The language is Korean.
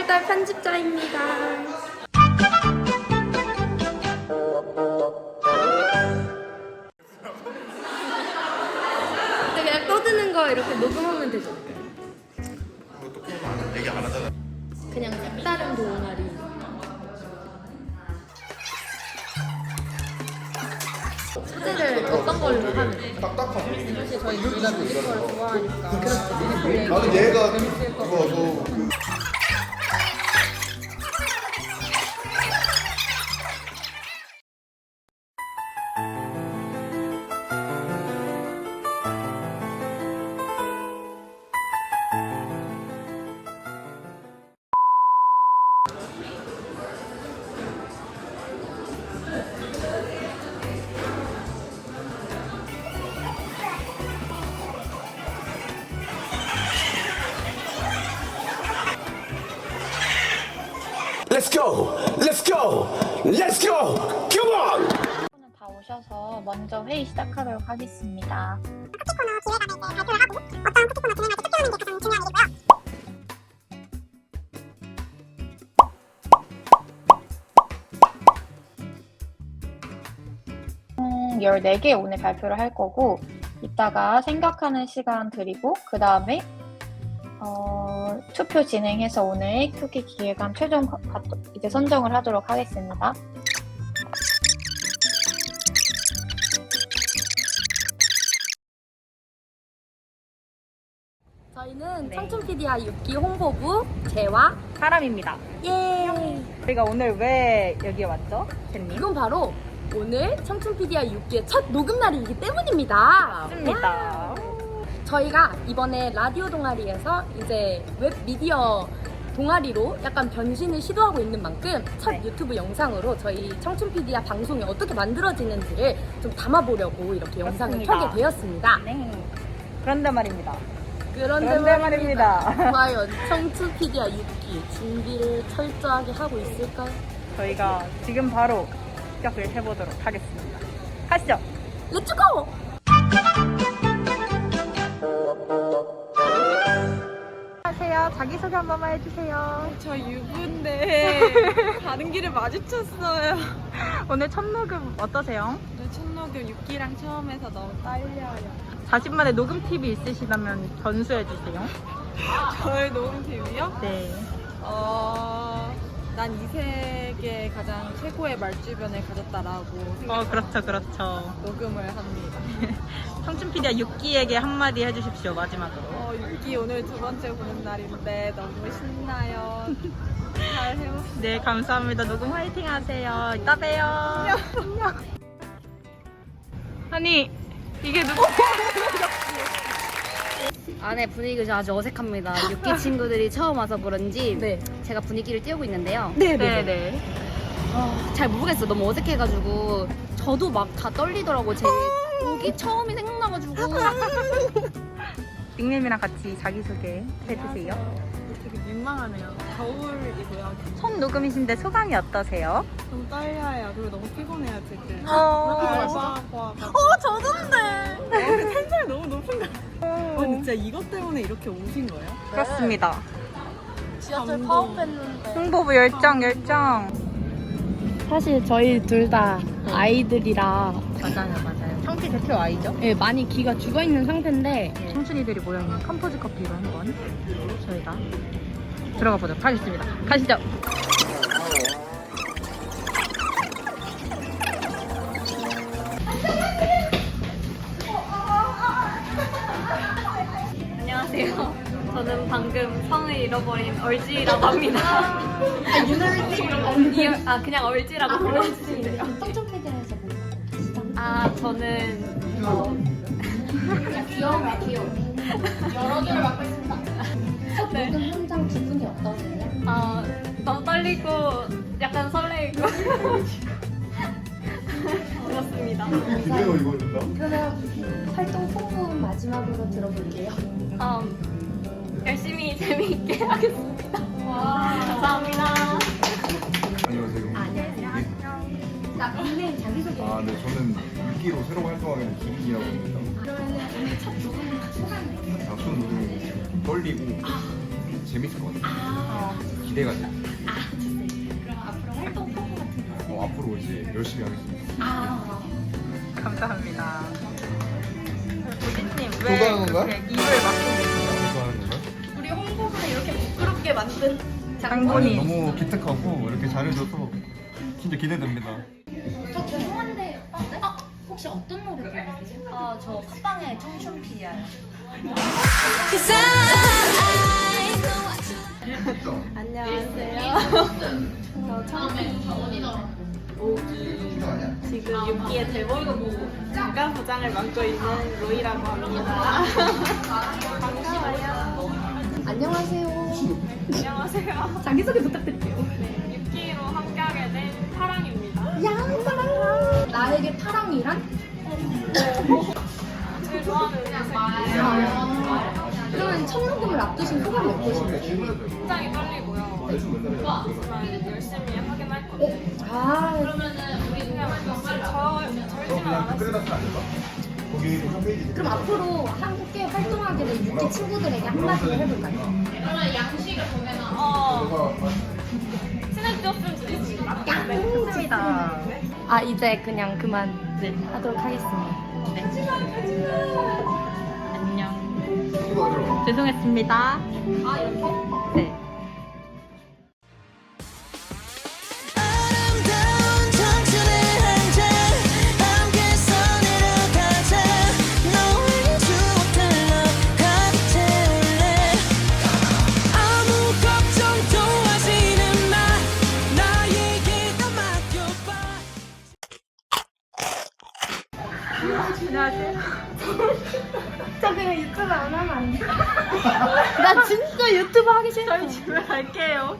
6월달 편집자입니다. 그냥 떠드는 거 이렇게 녹음하면 되죠. 그것도 그런 거안 얘기 안 하잖아. 그냥 색다른 동아리. 소재를 어떤 걸로 하면? 딱딱한. 사실 저희 둘다 뮤지컬을 좋아하니까. 그렇죠. 나는 얘가 Let's go! Let's go! Let's go! Come on! 다 오셔서 먼저 회의 시작하도록 하겠습니다. 총 14개 오늘 발표를 할 거고 이따가 생각하는 시간 드리고 그 다음에 어, 투표 진행해서 오늘 표기 기획안 최종 가- 가- 이제 선정을 하도록 하겠습니다. 저희는 청춘피디아 6기 홍보부 재화 사람입니다. 예. 저희가 오늘 왜 여기에 왔죠? 젠님? 이건 바로 오늘 청춘피디아 6기의 첫 녹음 날이기 때문입니다. 맞습니다. 저희가 이번에 라디오 동아리에서 이제 웹 미디어 동아리로 약간 변신을 시도하고 있는 만큼 첫 네. 유튜브 영상으로 저희 청춘 피디아 방송이 어떻게 만들어지는지를 좀 담아보려고 이렇게 영상을 그렇습니다. 켜게 되었습니다. 네. 그런데 말입니다. 그런데, 그런데 말입니다. 말입니다. 과연 청춘 피디아 6기 준비를 철저하게 하고 있을까요? 저희가 지금 바로 시작을 해보도록 하겠습니다. 가시죠. 렛츠고! 자기소개 한 번만 해주세요. 저 유부인데 가는 길에 마주쳤어요. 오늘 첫 녹음 어떠세요? 오늘 첫 녹음 6기랑 처음 해서 너무 떨려요. 자신 만의 녹음 팁이 있으시다면 전수해주세요. 저의 녹음팀이요? 네. 어, 난 이 세계 가장 최고의 말주변을 가졌다라고 생각 어, 그렇죠, 그렇죠. 녹음을 합니다. 청춘 피디아 6기에게 한마디 해주십시오, 마지막으로. 어, 6기 오늘 두 번째 보는 날인데 너무 신나요. 잘 해봅시다. 네, 감사합니다. 녹음 화이팅 하세요. 이따 봬요. 안녕. 아니, 이게 누구? 안에 분위기가 아주 어색합니다. 6기 친구들이 처음 와서 그런지 네. 제가 분위기를 띄우고 있는데요. 네, 네. 아, 잘 모르겠어요. 너무 어색해가지고 저도 막 다 떨리더라고요. 제 오기 처음이 생각나가지고 닉네임이랑 같이 자기소개 해주세요. 되게 민망하네요. 겨울이고요. 첫 녹음이신데 소감이 어떠세요? 너무 떨려요. 그리고 너무 피곤해요, 지금. 어, 알바하고 와가지고. 어, 저던데! 텐션이 너무 높은가? 어, 진짜 이것 때문에 이렇게 오신 거예요? 그렇습니다. 지하철 감동. 파업했는데. 홍보부 열정, 열정. 사실 저희 둘 다 아이들이라 맞아요, 맞아요. 청피 대표 아이죠? 예, 많이 기가 죽어 있는 상태인데 청춘이들이 모여 있는 컴포즈 커피로 한번 저희가 들어가 보도록 하겠습니다. 가시죠. 안녕하세요. 저는 방금 성을 잃어버린 얼지라고 합니다. 아, 유나티 아, 그냥 얼지라고 불러주세요. 청춘피디에서 아, 저는 어, 귀여워 귀여워. 여러 개를 맡고 있습니다. 첫 네. 녹음 현장 기분이 어떠세요? 어, 너무 떨리고 약간 설레이고 그렇습니다. 기대가 이거 된다. 그러면 활동 포부 마지막으로 들어볼게요. 어, 열심히 재미있게 하겠습니다. 감사합니다. 나 닉네임 자기소개. 아, 네, 저는 6기로 새로 활동하게 된 기린이라고 합니다. 그러면 오늘 첫 녹음 소감이 아, 첫 녹음이 떨리고 재밌을 것 같아요. 기대가 돼. 아 좋습니다. 그럼 앞으로 활동 포부 같은 거. 어, 앞으로 이제 열심히 하겠습니다. 아 감사합니다. 고진님 왜 하는 건가? 그렇게 입을 막고 계세요? 하는 건가요? 우리 홍보가 이렇게 부끄럽게 만든 장본인. 너무 기특하고 이렇게 잘해줘서 진짜 기대됩니다. 저 네? 아, 혹시 어떤 노래 부르세요? 아 저 팟빵의 청춘 피아요. 지금 6기의 대본 잠깐 부장을 맡고 있는 로이라고 합니다. 반가워요. 안녕하세요. 안녕하세요. 자기소개 부탁드릴게요. 6기로 함께하게 된 파랑입니다. 야, 파랑이란? 제일 좋아하는 음색 그러면 첫 녹음을 앞두신 소감이 어떠신가요? 굉장히 떨리고요. 하지만 열심히 하긴 할 거예요. 아, 그냥 저, 절지만 안 하시고 그럼 앞으로 함께 활동하게 된 육기 친구들에게 한마디 해볼까요? 어, 친해졌으면 좋겠습니다. 좋습니다. 아, 이제 그냥 그만 하도록 하겠습니다. 안녕. 죄송했습니다. 아, 이렇게? 네. 안녕하세요. 저 그냥 유튜브 안 하면 안 돼? 나 진짜 유튜브 하기 싫어. 저희 집에 갈게요.